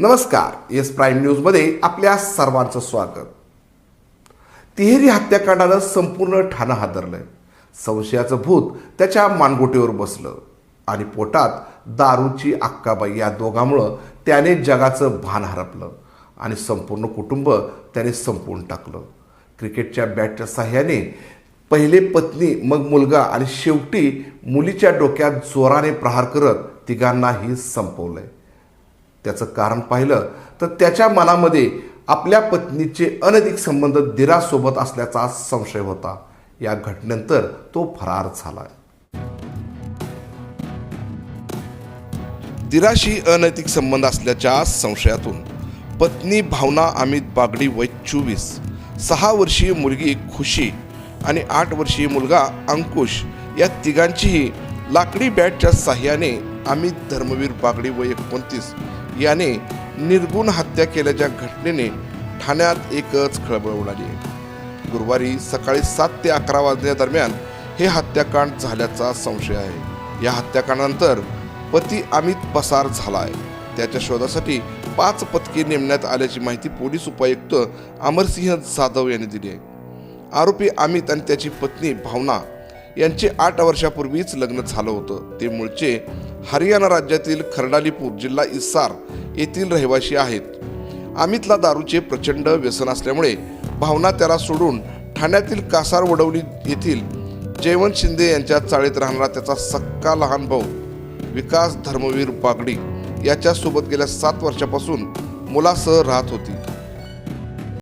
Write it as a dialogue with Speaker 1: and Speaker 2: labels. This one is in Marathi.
Speaker 1: नमस्कार येस प्राईम न्यूजमध्ये आपल्या सर्वांचं स्वागत. तिहेरी हत्याकांडानं संपूर्ण ठाणं हादरलंय. संशयाचं भूत त्याच्या मानगोटीवर बसलं. आणि पोटात दारूची अक्काबाई या दोघांमुळं त्याने जगाचं भान हरपलं. आणि संपूर्ण कुटुंब त्याने संपवून टाकलं. क्रिकेटच्या बॅटच्या साह्याने पहिले पत्नी मग मुलगा आणि शेवटी मुलीच्या डोक्यात जोराने प्रहार करत तिघांनाही संपवलंय. त्याचं कारण पाहिलं तर त्याच्या मनामध्ये आपल्या पत्नीचे अनधिक संबंध दिरासोबत असल्याचा संशय होता. या घटनेनंतर तो फरार झाला. दिराशी अनैतिक संबंध असल्याच्या संशयातून पत्नी भावना अमित बागडी वय चोवीस सहा वर्षीय मुलगी खुशी आणि आठ वर्षीय मुलगा अंकुश या तिघांचीही लाकडी बॅटच्या साह्याने अमित धर्मवीर बागडी वय एकोणतीस याने निर्गुण हत्या केल्याच्या घटनेने ठाण्यात एकच खळबळ उडाली. आहे गुरुवारी सकाळी सात ते अकरा वाजण्यादरम्यान हे हत्याकांड झाल्याचा संशय आहे. या हत्याकांडानंतर पती अमित पसार झाला आहे त्याच्या शोधासाठी पाच पथके नेमण्यात आल्याची माहिती पोलीस उपायुक्त अमरसिंह जाधव यांनी दिली आहे. आरोपी अमित आणि त्याची पत्नी भावना यांचे आठ वर्षापूर्वीच लग्न झालं होतं. ते मूळचे हरियाणा राज्यातील खरडालीपूर जिल्हा इसार येथील रहिवासी आहेत. अमितला दारूचे प्रचंड व्यसन असल्यामुळे भावना त्याला सोडून ठाण्यातील कासार वडवली येथील जयवंत शिंदे यांच्या चाळीत राहणारा त्याचा सक्का लहान भाऊ विकास धर्मवीर बागडी याच्यासोबत गेल्या सात वर्षापासून मुलासह राहत होती.